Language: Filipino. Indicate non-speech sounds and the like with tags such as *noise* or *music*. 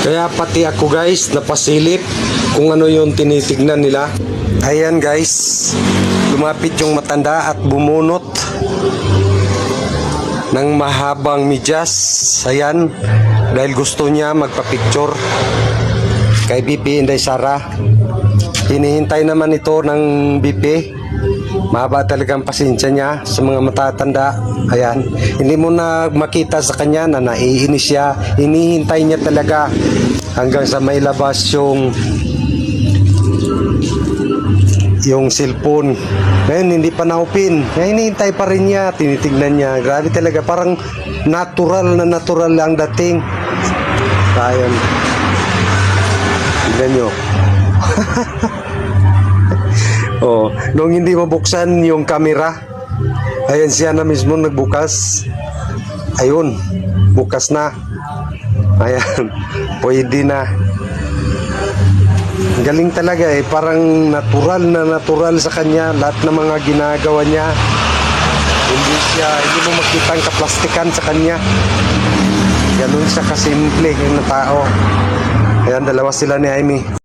Kaya pati ako guys, napasilip kung ano yung tinitignan nila. Ayan guys, lumapit yung matanda at bumunot ng mahabang medyas. Ayan, dahil gusto niya magpa-picture kay BP Inday Sara. Hinihintay naman ito ng BP. Mahaba talagang pasensya niya sa mga matatanda. Ayan. Hindi mo na makita sa kanya na naiinis siya. Hinihintay niya talaga hanggang sa may labas yung yung cellphone. Ngayon, hindi pa na-open. Ngayon, hinihintay pa rin niya. Tinitignan niya. Grabe talaga. Parang natural na natural ang dating. Ayan. Tignan nyo. *laughs* oh, nung hindi mabuksan yung camera, ayan siya na mismo nagbukas. Ayun, bukas na. Ayan, *laughs* pwede na. Galing talaga eh, parang natural na natural sa kanya lahat ng mga ginagawa niya. Hindi siya, hindi mo makita ang kaplastikan sa kanya. Ganun siya kasimple yung tao. Ayan, dalawa sila ni Amy.